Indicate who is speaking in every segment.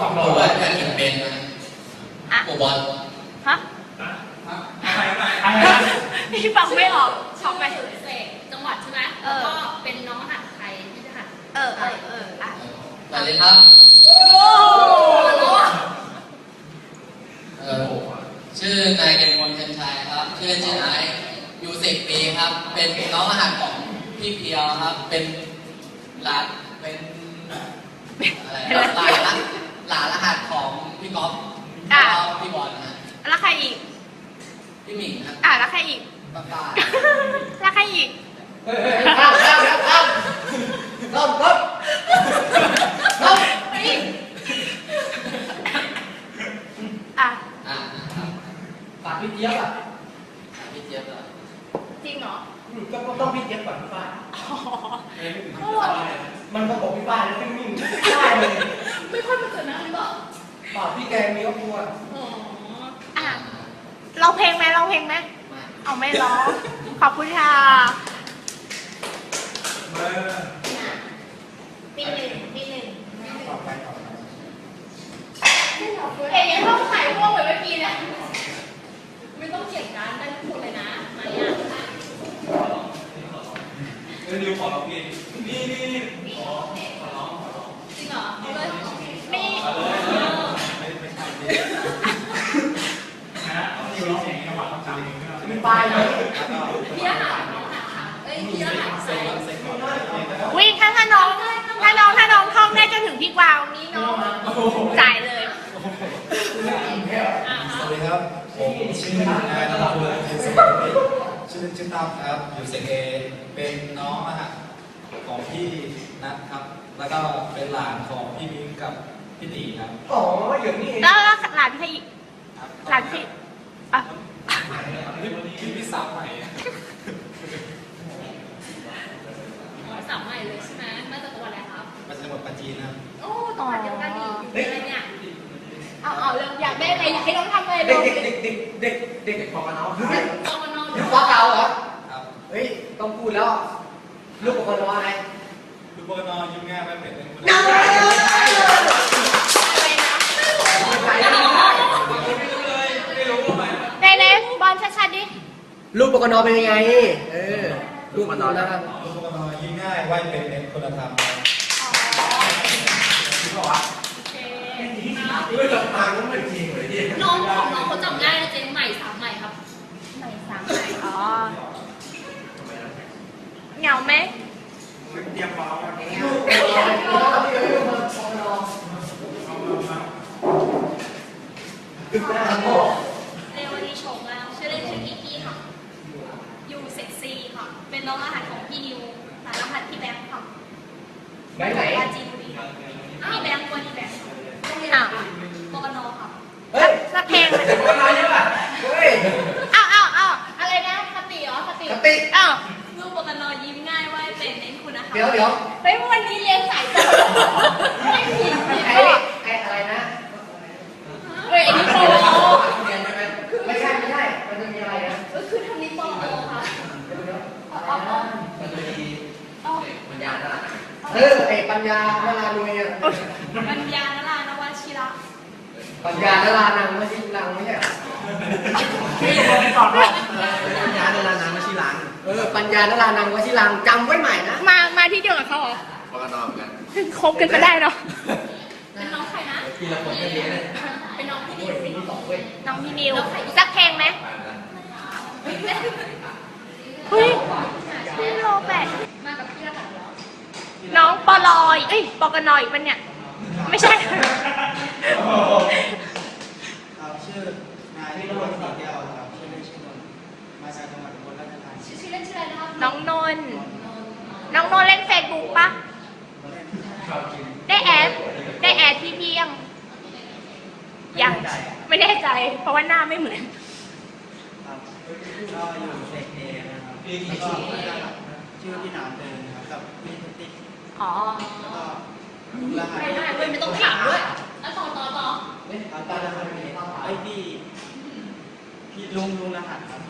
Speaker 1: ผมว่าอยากกินเป็นนะ
Speaker 2: อะ
Speaker 1: โอบอล
Speaker 2: ฮะ
Speaker 3: อะไรอะไร
Speaker 2: พี่ฟังไม่ออกช็อกไหม
Speaker 4: เสกจังหวัดใช่ไหม
Speaker 2: เออ
Speaker 4: แล้วก็เป็นน้องรหัสไทยที่รหัส
Speaker 2: เออเออเอออะ
Speaker 1: สวัสดีครับ
Speaker 2: โอ้
Speaker 1: เอ่อชื่อนายเกณฑ์มลเชนชัยครับ ชื่อเล่นชื่อไอซ์อยู่สิบปีครับ เป็นน้องรหัสของพี่เพียวครับ เป็นหลานเป็นอะไรหลานหลาน หลานรหัสของพี่ก๊อฟแล้วก็พี่บอลนะฮะ
Speaker 2: แล้วใครอีก
Speaker 1: พี่หมิงครับ
Speaker 2: อะแล้วใครอีก
Speaker 1: ป้าป้า
Speaker 2: แล้วใครอีก
Speaker 5: ข้ามข้ามข้ามข้ามครับครับ
Speaker 2: อะ
Speaker 1: อ่าครับ
Speaker 5: ฝากพี่เจี๊ยบอะ
Speaker 1: พี่เจี๊ยบเหรอ
Speaker 2: จริงเหรอ
Speaker 5: อืมก็ต้องพี่เจี๊ยบก่อนพี่ป้าย
Speaker 2: อ๋อ
Speaker 5: มันก็บอกพี่ป้ายแล้วนิ่งๆได้เลย
Speaker 4: ไม่ค่อยมาเกิดนะหรือเปล่า
Speaker 5: ฝากพี่แกมีครอบครัว
Speaker 4: อ๋อ
Speaker 2: อะร้องเพลงไหมร้องเพลงไหม
Speaker 1: มา
Speaker 2: เอาไม่ร้อง ขอบคุณค่ะ
Speaker 3: เบอร์
Speaker 2: ปีหนึ่งปีหนึ่ง
Speaker 5: ต่อไปต่อไป
Speaker 2: เอ๋ยังต้องถ่ายพวกเหมือนเมื่อกี้นะ
Speaker 4: ไม่ต้องเขียนการดได้ทุกคนเลยนะมาเนี่ย
Speaker 3: เออนิวขอร้องเพลงนี่นี่นี่ขอขอร้องขอร้อง
Speaker 4: จริงเหรอเอาเลย
Speaker 2: มี
Speaker 3: เอาเลยไม่ไม่ใช่ดินะเอานิวร้องเพลงจังหวะต้องจำเองด้วย
Speaker 5: มีป้ายไหม
Speaker 4: พี่รหัสน้องรหัสค่ะเอ้ยพี่รหัสไทย
Speaker 2: วิ่งถ้าถ้าน้องถ้าน้องถ้าน้องท่องได้จนถึงพี่กวางนี้น้องจ่ายเลย
Speaker 4: อ่า
Speaker 6: สวัสดีครับ ผมชื่อนายนราวุฒิเสกชื่อเล่นชื่อตั้มครับ อยู่เสกเอเป็นน้องนะฮะของพี่ นัทครับ แล้วก็เป็นหลานของพี่มิ้งกับพี่ตีครับ
Speaker 5: อ๋ออย่างนี้เอง
Speaker 2: แล้วแล้วหลานพี่หลานพี่อะ
Speaker 6: นี่พี่พี่สาวใหม่
Speaker 4: อ๋อสามใหม่เลยใช่ไหมมาจากจังหวัดอะไรครับ
Speaker 6: มาจากจังหวัดปัจจีนนะครับ
Speaker 4: โอ้จังหวัดเดียวกันดิอยู่อะไรเนี่ย
Speaker 2: เอาเอาเรื่องอยากได้อะไรอยากให้น้องทำอะไร
Speaker 5: เด็
Speaker 2: น้
Speaker 5: ก
Speaker 2: อง
Speaker 5: เด็กเด็กเด็กเด็กเด็กของกันเอาเฮ้ย
Speaker 4: ตองมันนอน
Speaker 5: ลูกฟ้าเก่าเหรอ
Speaker 6: ครับ
Speaker 5: เฮ้ยต้องพูดแล้วลูกของคนอะไร
Speaker 6: ลูก บอลนอยิ้มง่ายไม่เป็นเป็นคน
Speaker 5: น้า
Speaker 2: อะไรนะ
Speaker 3: ไม่รู้ว่าหมาย
Speaker 2: ในในบอลชัดๆดิ
Speaker 5: ลูกปกนเป็นยังไง เออลูกปกนนะครับ
Speaker 6: ลูกบอลนอยิ้มง่ายไหวเป็นเป็นคนละธรรมครับ
Speaker 4: โอเคครับ
Speaker 5: เฮ้ยหลับตาก็ไม่จริงเลยเนี่ย
Speaker 4: น้องของน้องเขาจำได้นะเจนใหม่สามใหม่ครับ
Speaker 2: ไหนสามไหนอ๋อเหงาไหม
Speaker 3: เตรียมฟ้าวันนี้
Speaker 5: ลูกปกนนะครับพี่เอ้ยลูกปกนดึกหน้าพ่อ
Speaker 4: เรวดีโฉมแล้วชื่อเล่นชื่อกิกกี้ค่ะ อยู่เซ็กซี่ค่ะ เป็นน้องรหัสของพี่นิวสายรหัสพี่แบงค์ค่ะ
Speaker 5: ไหนไหน ดี๋ยวเดี๋ยว
Speaker 2: เฮ้ยวันนี้เรียนสายตรงไม่ผิดผิด
Speaker 5: ไอ้
Speaker 2: ก็
Speaker 5: ไอ้อะไรนะ
Speaker 2: เฮ้ยอันนี้โปร
Speaker 5: ไม่ใช่ไม่ใช่มันจะมีอะไรนะ
Speaker 4: ก็คือทำนี้ปกค่ะ
Speaker 5: มันจะมีปัญญาตลาดเออไอ้ปัญญาดาราลุยอะ
Speaker 4: ปัญญานรานวชิระ
Speaker 5: ปัญญาดารานังไม่ใช่นังไม่ใช่
Speaker 3: พี่คนก่อนว่า
Speaker 5: ปัญญาดารานังไม่ใช่ลังเออปัญญาดารานังไม่ใช่ลังจำไว้ใหม่นะ
Speaker 2: มา มาที่เดียวกับเขาเหรอ
Speaker 1: ปกนอเหมือนกัน
Speaker 2: คบกันก็ได้เนาะ
Speaker 4: เป็นน้องใครนะ
Speaker 5: ทีละคนก็เยอะเลย
Speaker 4: เป็นน้องพี่นิ
Speaker 5: โอ้
Speaker 4: วย
Speaker 5: มีที่สองเว้ย
Speaker 2: น้องพี่นิวสักเพลงไหมเฮ้ยพี่โรแบท
Speaker 4: มากับพี่รหัสเหรอ
Speaker 2: น้องปลอยเอ้ยปกนอีกปะเนี่ย ไม่ใช่
Speaker 6: ครับชื่อนายนิรุตสีแก้วครับชื่อเล่นชื่อนนท์มาจากจังหวัดอุบลราชธานี
Speaker 4: ชื่อชื่อเล่นชื่ออะไรนะครับ
Speaker 2: น้องนนท์น้ องนนท์เล่นเฟซบุ๊กปะได้แอดได้แอดพี่พี่ยังยังไม่แน่ใจ เพราะว่าหน้าไม่เหมือน
Speaker 6: ครับก็อยู่เด็กเอนะครับแล้วก็ชื่อพี่หนามเดินครับกับพี่ติ๊ก
Speaker 2: อ๋อ
Speaker 6: แล้วก็รหัส
Speaker 4: ไม่ได้เว้ยไม่ต้องถามด้วยแล้วต่อต่อต่อ
Speaker 6: ครับตอนรหัสเป็นไอ้พี่พี่ลุงลุงรหัสครับพี่เอก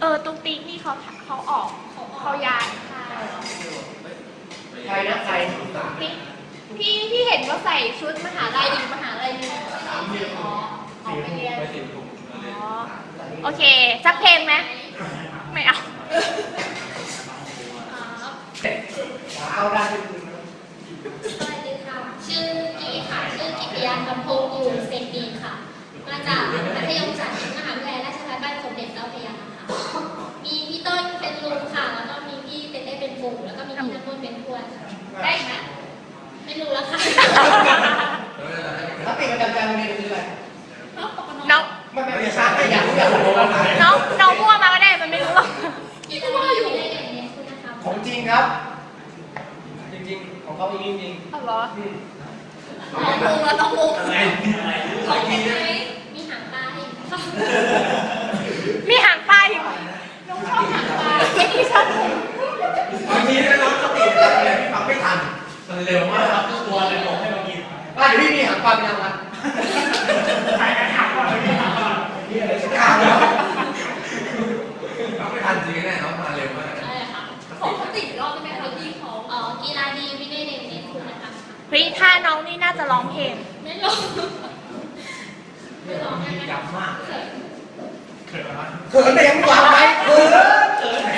Speaker 2: เออตุ๊กติ๊กนี่เขาเขาออกเขาย้ายค่ะ
Speaker 5: ใครนะใคร
Speaker 2: ติ๊กพี่พี่เห็นว่าใส่ชุดมหาลัยอยู่มหาลัยนึงอ๋อออกไปเรียนอ๋อโอเคสักเพลงไหมไม่เอา
Speaker 5: เอาได้
Speaker 7: สวัสดีค่ะ ชื่อกีค่ะ ชื่อกิติยาคำพงศ์อยู่เซนดีค่ะ มาจากมัธยมศึกษา ปู่แล้วก็มีพี่น้ำมนต์เป็นทวดค่ะได้ไหมไม่รู้แล้วค่ะ
Speaker 5: ถ้าปีประจำการโรงเรียนคืออะไร
Speaker 2: น้อง
Speaker 5: ไม่ไม่ไม่ทราบไม่อยากรู้อยากรู้ว่าไหน
Speaker 2: น้องน้องมั่วมาก็ได้มันไม่รู้หรอก
Speaker 7: พี่ก็ว่าอยู่ในเด็กเนี่ยคุณนะคะ
Speaker 5: ของจริงครับ จริงๆของเขาจริงจริง
Speaker 2: เอาเหรอ
Speaker 7: น้องมุงแล้วน้องมุง
Speaker 6: อะไรอะไร
Speaker 7: ขอเห็นไหมมีหางตาให้ค่ะ
Speaker 2: มีหางปลาอยู่น้องชอบหางปลาไม่ที่ชอบ
Speaker 5: บางทีนะน้องสติอะไรพี่ฟังไม่ทัน
Speaker 6: มันเร็วมากครับทุกตัวเลยบอกให้มากิน
Speaker 5: ว่าเดี๋ยวพี่มีหางปลาเป็นยังไง
Speaker 6: ใครให้ถามก่อนเลยถามก่อน
Speaker 5: นี่อะไรสักอย่างแล้ว
Speaker 8: ไม่ทันจริงแน่น้องมาเร็วมาก
Speaker 7: อะไรคะขอเขาติดรอบได้ไหมคะพี่เขาอ๋อกีฬาดีวินัยเด่นเนี่ยคุณนะคะ
Speaker 2: เฮ้ยถ้าน้องนี่น่าจะร้องเพลง
Speaker 7: ไม่ลงไม่ลงได้ไหม
Speaker 5: ยับมาก
Speaker 7: เขิน
Speaker 6: เขินอะไร
Speaker 5: เขินได้ยังวางไว้เขิน
Speaker 6: เค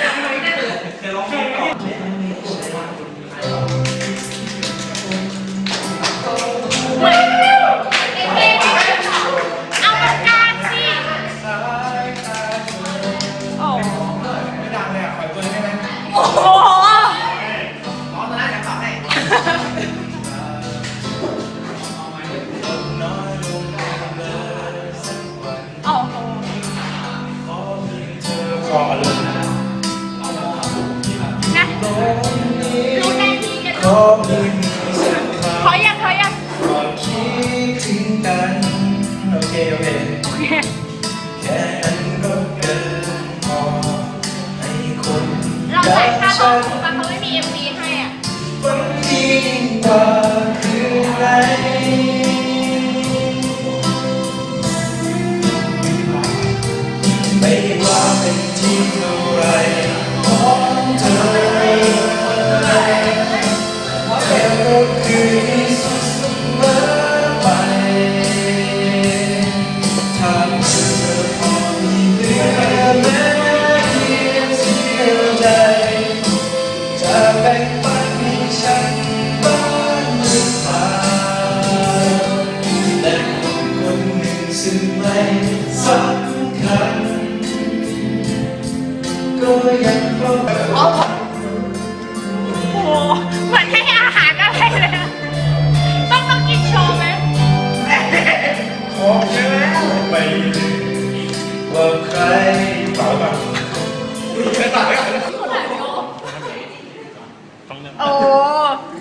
Speaker 2: โอ้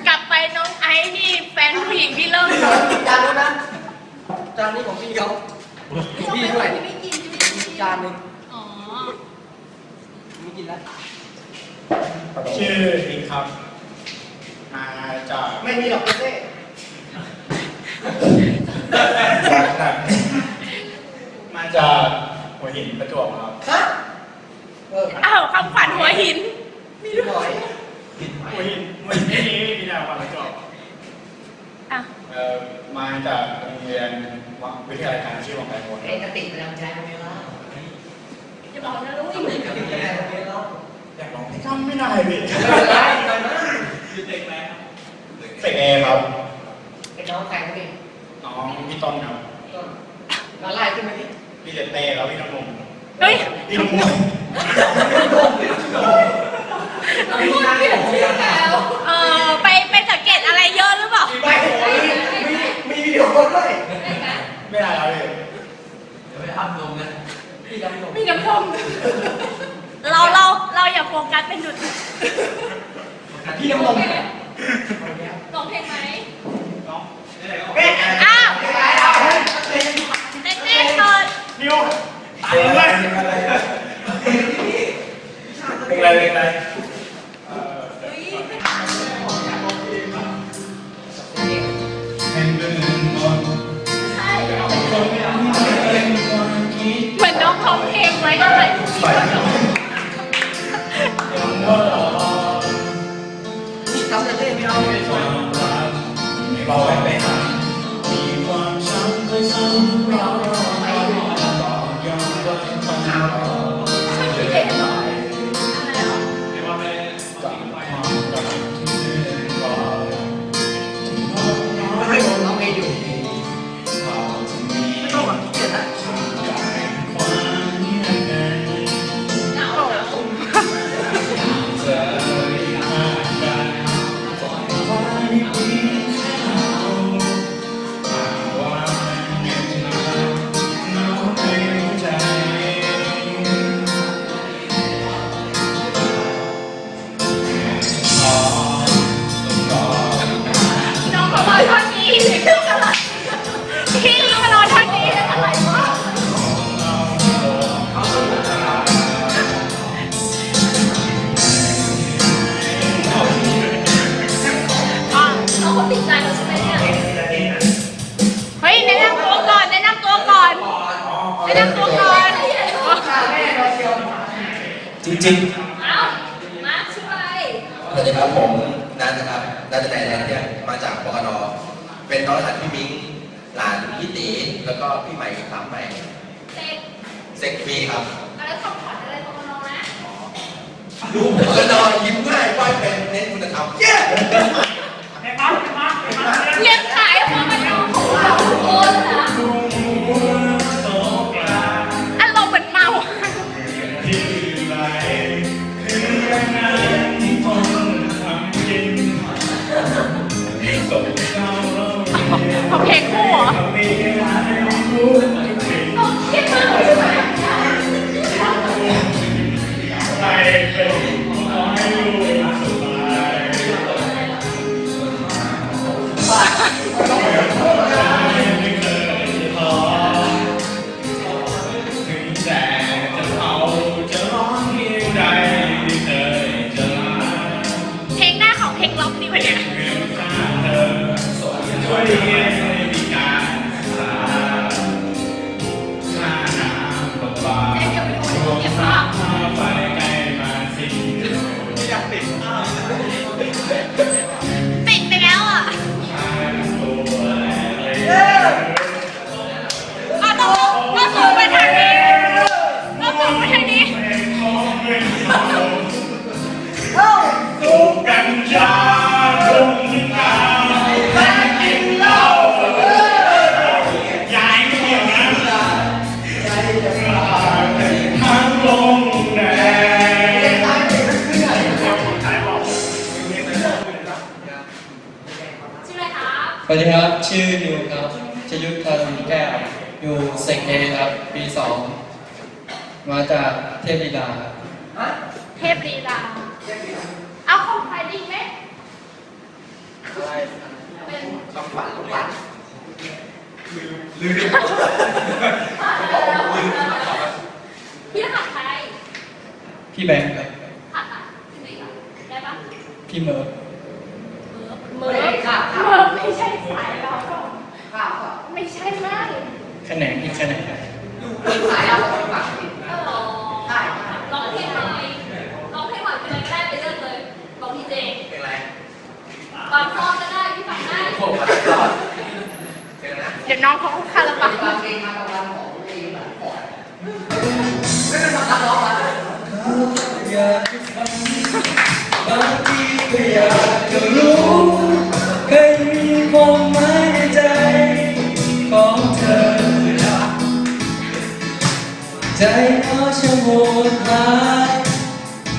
Speaker 2: ก
Speaker 3: ลับไป
Speaker 2: น้องไอซ์นี่แฟนผู้หญิงที่เริ่ม
Speaker 5: จานนู้นนะจานนี้ของพี่เขาพี่ด้วย
Speaker 7: ไม่กินใช่ไหม
Speaker 5: จานหนึ่ง
Speaker 7: อ๋อ
Speaker 5: ไม่กินแล้ว
Speaker 3: ชื่ออิงครับมาจาก
Speaker 5: ไม่มีหรอกเต้
Speaker 3: จากไหนมาจากหัวหินประจวบครับ
Speaker 5: ฮะเออ
Speaker 2: อ้าวคำขวัญหัวหิน
Speaker 5: มีด้วย
Speaker 6: หัวหินหัวหินไม่มีไม่มีแต่ความประจอบ
Speaker 2: อะ
Speaker 3: เอ่อมาจากโรงเรียนวิทยาลัยการชื่อของไทยพล
Speaker 5: เอ๊ะจะติดประจำใจไมล่ะ
Speaker 7: อย่าบอกนะรู้อีก
Speaker 5: จะติดอะไรตรงนี้เนา
Speaker 3: อยากลองจำไม่ได้พี่
Speaker 5: ไม่เป็นไรไม่เป็นไร
Speaker 6: คือเด็กไหมครับ
Speaker 3: เสกเอครับ
Speaker 5: เป็นน้องใครครับพี่
Speaker 3: น้องพี่ต้นครับ
Speaker 5: ต้นมาไล่ขึ้นมาดิ
Speaker 3: พี่เจเต้แล้วพี่น้ำนม
Speaker 2: เฮ้ย
Speaker 3: พี่น้ำนม
Speaker 5: พี่นั่งของพี่แล้ว
Speaker 2: เออไปไปสังเกตอะไรเยอะหรือเปล่า
Speaker 5: ไม่มีมีวิดีโอคนด้วย
Speaker 3: ไม่ได้แล้วพี่
Speaker 8: เดี๋ยวไปอัพลงนะ
Speaker 5: พี่ดำลง
Speaker 2: มีน้ำส้มเราเราเราอย่าโฟกัสเป็นจุด
Speaker 5: พี่ดำลง
Speaker 7: ร้องเพลงไหม
Speaker 6: น้องนี่ไหนก็
Speaker 5: เอ๊ะ
Speaker 2: อ้าว
Speaker 5: ไม่ได้แล้ว
Speaker 2: เต้เต้เปิด
Speaker 6: นิวตายเลย
Speaker 3: เป็นอะไรเป็นอะไรเป็นอะไร
Speaker 8: สวัสดีครับผมนัทนะครับนัทแต่แดนเนี่ยมาจากปกนเป็นน้องหลานพี่มิ้งหลานพี่ตีแล้วก็พี่ใหม่สามใหม่
Speaker 4: เสร็จ
Speaker 8: เซ็กฟีครับ
Speaker 4: แล้วทำขวัญอะไรของน้องนะ
Speaker 8: ดูปกนยิ้มง่ายป้ายเป็นเน้นคุณธรรมเย้
Speaker 3: เรียกขายพวกมัน
Speaker 4: โอนนะ
Speaker 2: โต
Speaker 3: เรี
Speaker 2: ยน
Speaker 3: เอาเพลงคู่เหรอ
Speaker 2: ชื่
Speaker 3: อนิ
Speaker 2: ว
Speaker 4: ครับ
Speaker 1: ชยุทธทารุณแก้ว อยู่เซกเอครับ ปีสอง มาจากเทพลีลาครับ
Speaker 5: ฮะ
Speaker 3: เทพลีลา เอาของใครดีไหม
Speaker 4: เป็น
Speaker 8: ต้องฝันต้องฝัน
Speaker 4: พี่รหัสใคร
Speaker 1: พี่แบงค์ครับ
Speaker 4: หัดอะที่ไหนอะได้ปะ
Speaker 1: พี่เมิร์ฟ
Speaker 3: เมอร์เมอร์ไม่ใช่สายเราหรอก
Speaker 5: ข้าวอะ
Speaker 3: ไม่ใช่มาก
Speaker 1: แขนงพี่แขนงครับ
Speaker 5: สายเราไม่ฝังผิด
Speaker 4: เออร้องเพลงหน่อยร้องเพลงหน่อยเป็นอะไรก็ได้ไปเลือกเลยบอกพี่เจ
Speaker 8: เป็นไร
Speaker 4: บางข้อก็ได้พี่ฟังได้
Speaker 8: โอ้มาตลอดเป็นนะ
Speaker 3: เดี๋ยวน้องเขาคาราบา
Speaker 5: บางเพลงมาตะวันของเพลงแบบก่อนไม่เป็นสัมภาษณ์ร้องมา
Speaker 6: อยากจะฟังบางทีก็อยากจะรู้ ใจน้อช่างโหดร้าย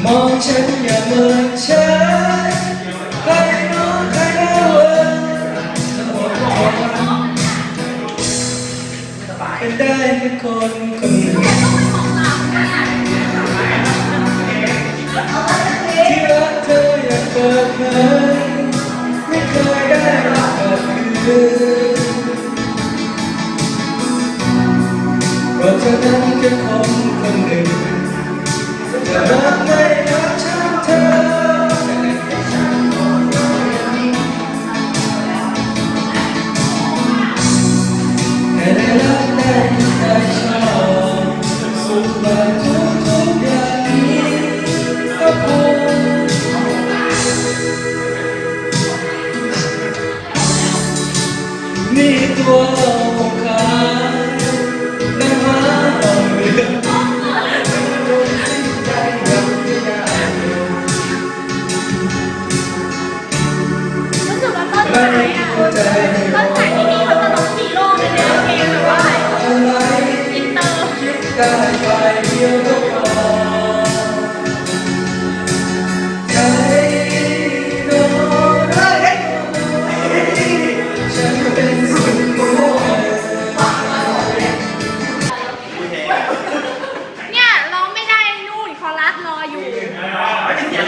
Speaker 6: มองฉันอย่าเมินเฉยใครน้องใครเล่าเอ่ยเป็นได้แค่คนคนหนึ่งที่รักเธออย่ากเปิดเผยไม่เคยได้รับกลับคืน เพราะเธอนั้นแค่คนคนหนึ่งจะรักไม่รัก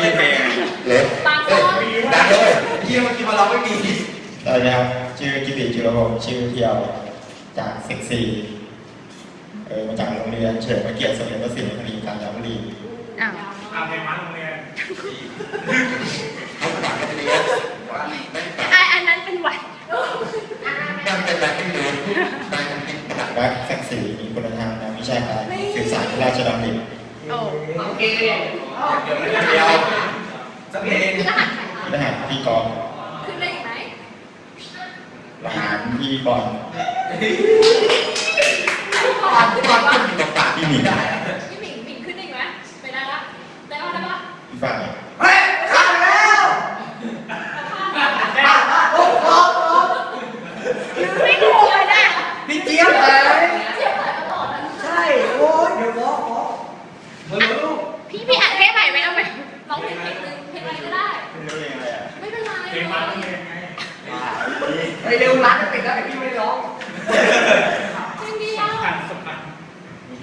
Speaker 6: เล็
Speaker 4: บ
Speaker 6: ปา
Speaker 4: กค
Speaker 8: เอ้ย
Speaker 4: อ
Speaker 8: ดังเลยเฮียเมื่อกี้มาเราไม่มี
Speaker 9: สวัสดีครับชื่อกิติจิรพงศ์ชื่อเที่ยวจากเซ็กซี่เออมาจากโรงเรียนเฉลิมพระเกียรติสมเด็จพระศรีนครินทร์กาญจนบุรี
Speaker 4: อ้าว
Speaker 2: อาเพลงมาโรงเรียน
Speaker 8: เขาฝากกันเรียนไม่ฝาก
Speaker 4: ไออันนั้นเป็นหวัด
Speaker 8: นั่นเป็นแบบที่รู้นั่นเป็นแบบ
Speaker 9: แท็กซี่มีคุณธรรมนำวิชาการสื่อสารราชดำริ
Speaker 4: โอ้
Speaker 5: โอเค
Speaker 8: เดียวเดียว
Speaker 5: สักเพลง
Speaker 4: รหัสใครคะ
Speaker 9: ทหารพี่กอง
Speaker 4: ขึ้นได้อีกไหม
Speaker 9: ทหารพี่บอล
Speaker 8: ตอนตอนขึ้นอยู่ตรงปาก
Speaker 9: พี่หมิง
Speaker 4: พี่หมิงหมิงขึ้นได้อีกไหมไปได้ละได้ปะได้ปะ
Speaker 9: พี่ฝ่าย
Speaker 5: เฮ้ยขาดแล้ว โอ้โห
Speaker 4: ไม่ถูกเลยนะ
Speaker 5: พี่เจี๊ยบไหน
Speaker 4: เสียงสายตลอดอะ
Speaker 5: ใช่ โอ้ยเดี๋ยวฟ้องฟ้องมาลูก
Speaker 4: พี่พี่อัดเพลงใหม่ไหมเอาไหมร้องเพลงเพลงหนึงเพลงอะไรก็ได้
Speaker 9: ไม่รู้ยังไงอะ
Speaker 4: ไม่เป็นไร
Speaker 2: เพลงมาโรงเรียนไง
Speaker 5: ไอเร็วร้านจะปิดแล้วแต่พี่ไม่ร้อง
Speaker 4: เพลงเดียว
Speaker 2: ผ่านสมัคร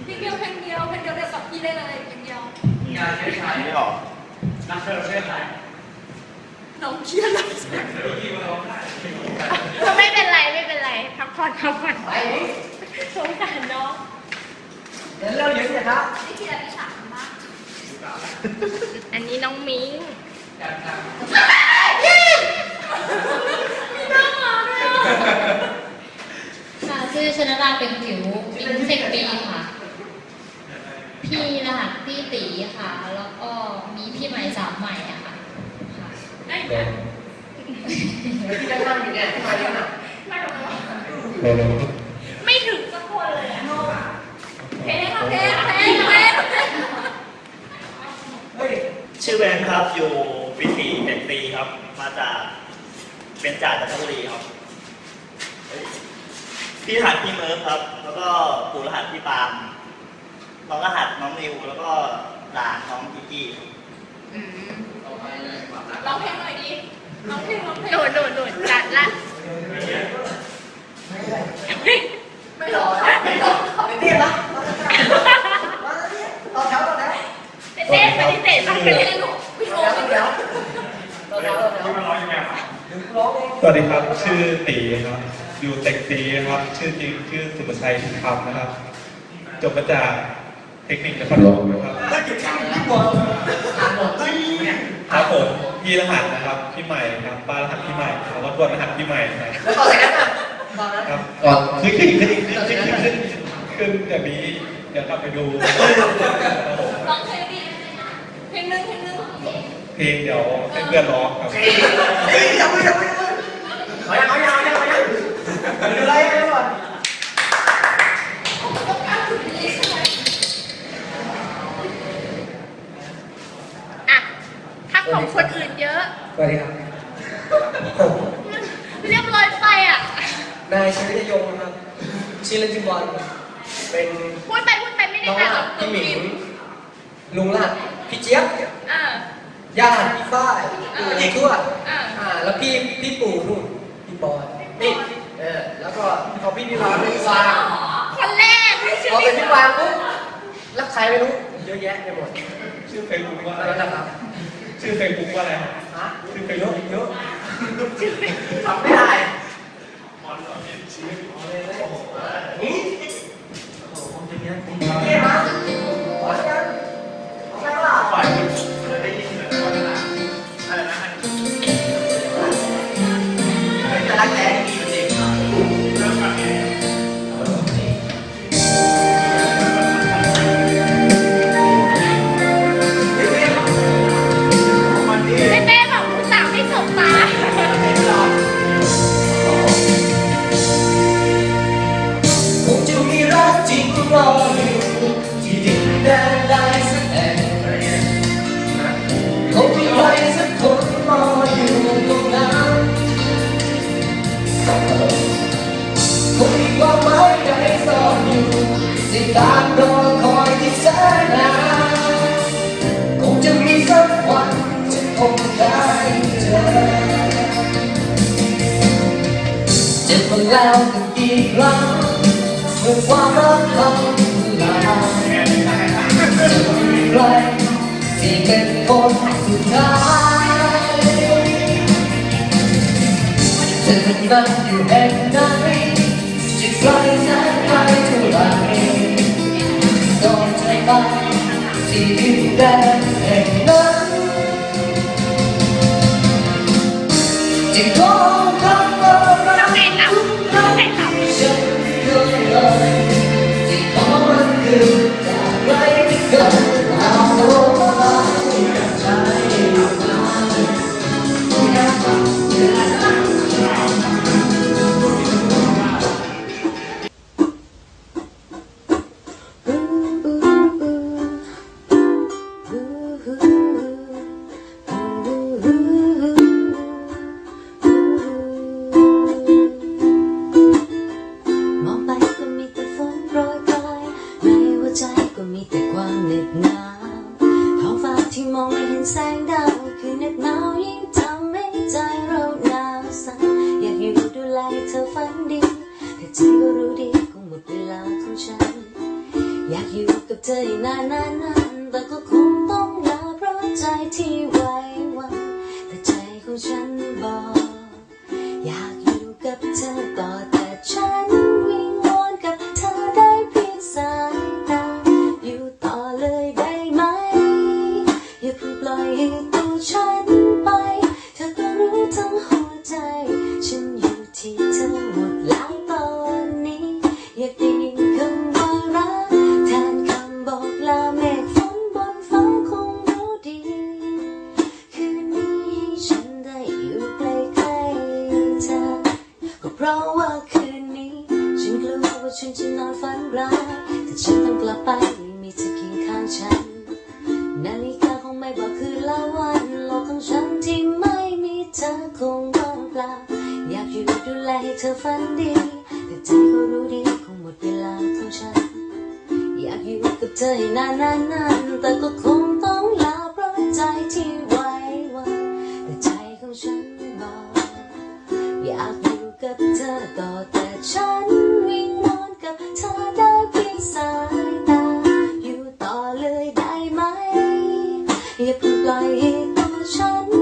Speaker 4: เพลงเดียวเพลงเดียวเพลงเดียวเดียวกับพี่ได้เลยเพลงเดียว
Speaker 2: งานใช้ใช้
Speaker 9: ไม่ออก
Speaker 2: นักเตะประเทศไทย
Speaker 4: น้องเครียดเลย
Speaker 2: เดี๋ยวพี่มาร้องได้
Speaker 4: ไม่เป็นไรไม่เป็นไรพั กผ่อนพักผ่อน
Speaker 5: ไปนี่
Speaker 4: สงสารน้อง
Speaker 5: เดี๋ยวเร็วเดี๋ยวเนี่ยครับ
Speaker 4: นี่คืออะไรที่สามมากอันนี้น้องมิ้งมีน้องมาด้วยอะ
Speaker 7: ค่ะชื่อชนราเป็นผิวมิงเซกปีค่ะ พี่รหัสพี่ตีค่ะ แล้วก็มีพี่ใหม่สามใหม่อะค่ะค่ะ
Speaker 4: ได้ไหม
Speaker 5: เดี๋ยวพี่จะนั่งอยู่เนี่ยที่มาเนี่ยนะ
Speaker 4: ไม่หรอก
Speaker 9: เร็ว
Speaker 4: ไม่ถึงสักคนเลยอะเพลงค่ะเพลงเพลงเพลง
Speaker 5: เฮ้ย
Speaker 10: ชื่อแวนครับอยู่ปีสี่เจ็ดปีครับ มาจากเป็นจ่าจันทบุรีครับเอ้ยพี่รหัสพี่เมิร์ฟครับ แล้วก็ปู่รหัสพี่ปาล์มน้องรหัสน้องนิวแล้วก็หลานน้องกิกกี้ครับ
Speaker 4: อืมร้องเพลงหน่อยดิร้องเพลงร้องเพลงโดดโดดโดดจัดละ
Speaker 5: ไม่รอไม่รอเป็นเรียบนะมาเนี่ยตอนเช้าตอนเช้า
Speaker 4: เต้นปฏิเสธบ้างไปเล่นหนูพี่โอ้
Speaker 5: เดี๋ยว
Speaker 4: พี่
Speaker 5: เดี๋ยวตอนเช้าตอนเช้า
Speaker 2: พี่มาร้องยังไงครับ
Speaker 5: ร้องเอง
Speaker 6: ส วัสดีครับ ชื่อตีครับ อยู่เต็กซีครับ ชื่อจริงชื่อสุภชัยพิมพ์คำนะครับ จบมาจากเทคนิคนครปฐมนะครับ
Speaker 5: เฮ้ยเก็บข้าวพี่บอลอ่านหมดเฮ้ย
Speaker 6: ครับผมพี่รหัสนะครับพี่ใหม่ครับป้ารหัสพี่ใหม่แล้วก็ตัวรหัสพี่ใหม่นะครับ
Speaker 5: แล้วตอนไหนนั้นอะตอนนั้น
Speaker 6: ครับก่อนขึ้นขึ้นขึ้นขึ้นขึ้นขึ้นขึ้นแบบนี้เดี๋ยวกลับไปดูครับผม
Speaker 4: ร้องเพลงดิเพลงหนึงเพลงหนึง
Speaker 6: เพลงเดี๋ยวให้เพื่อนร้องครับ
Speaker 5: เฮ้ยยังไม่ยังไม่ยังไม่เอายังเอายังเอายังดูอะไรกันก่อน
Speaker 4: อะถ้าของคนอื่นเยอะ
Speaker 5: ส วัสดีครับ
Speaker 4: เรียบร้อยไปอะ
Speaker 5: นายชีวิตยงครับชื่อเล่นชื่อบอลเป็น
Speaker 4: พูดไปพูดไปไม่ได้
Speaker 5: น้อง
Speaker 4: ค่ะ
Speaker 5: ห
Speaker 4: หร
Speaker 5: ลา
Speaker 4: อก
Speaker 5: พี่หมิงลุงหลานพี่เจี๊ยบ
Speaker 4: อ่า
Speaker 5: ย่าพี่ฝ้ายพี่ทวด
Speaker 4: อ่า
Speaker 5: อ่าแล้วพี่พี่ปู่นู่นพี่บอลนี่เออแล้วก็พอพี่พี่วางพี่วาง
Speaker 4: คนแรกไม่ใช่
Speaker 5: พอเป็นพี่วางปุ๊บรับใครไม่รู้เยอะแยะไปหมด
Speaker 6: ชื่อเฟซบุ๊กว่า
Speaker 5: อะ
Speaker 6: อะไรไร
Speaker 5: นะครับ
Speaker 6: ชื่อเฟซบุ๊กว่าอะไรครับ
Speaker 5: ฮะ
Speaker 6: ชื่อเฟซ
Speaker 5: เย
Speaker 6: บุ๊
Speaker 5: อะ
Speaker 6: ก
Speaker 5: เยอะทำไม่ได้นี่โอ้โหผมจะเงี้ยผมจะเงี้ ที่
Speaker 10: เป็
Speaker 1: นคนสุดท้ายถึงมันอยู่แห่งไหนจะไกลแสนไกลเท่าไรก็ใช่บ้า
Speaker 2: ง
Speaker 1: ที่ดิ
Speaker 11: นแดง็นแสงดาวคืนนักหนาวยิ่งทำให้ใจเราหนาวสั่นอยากอยู่ดูแลเธอฝันดีแต่ใจก็รู้ดีคงหมดเวลาของฉัน อยากอยู่กับเธออีกนานๆแต่ก็คงต้องลาเพราะใจที่ว่า นานนั้นแต่ก็คงต้องลาเพราะใจที่ไหว้วันแต่ใจของฉันบอกอยากอยู่กับเธอต่อแต่ฉันวิ่งวอนกับเธอได้เพียงสายตา อยู่ต่อเลยได้ไหมอย่าเพิ่งปล่อยให้ตัวฉัน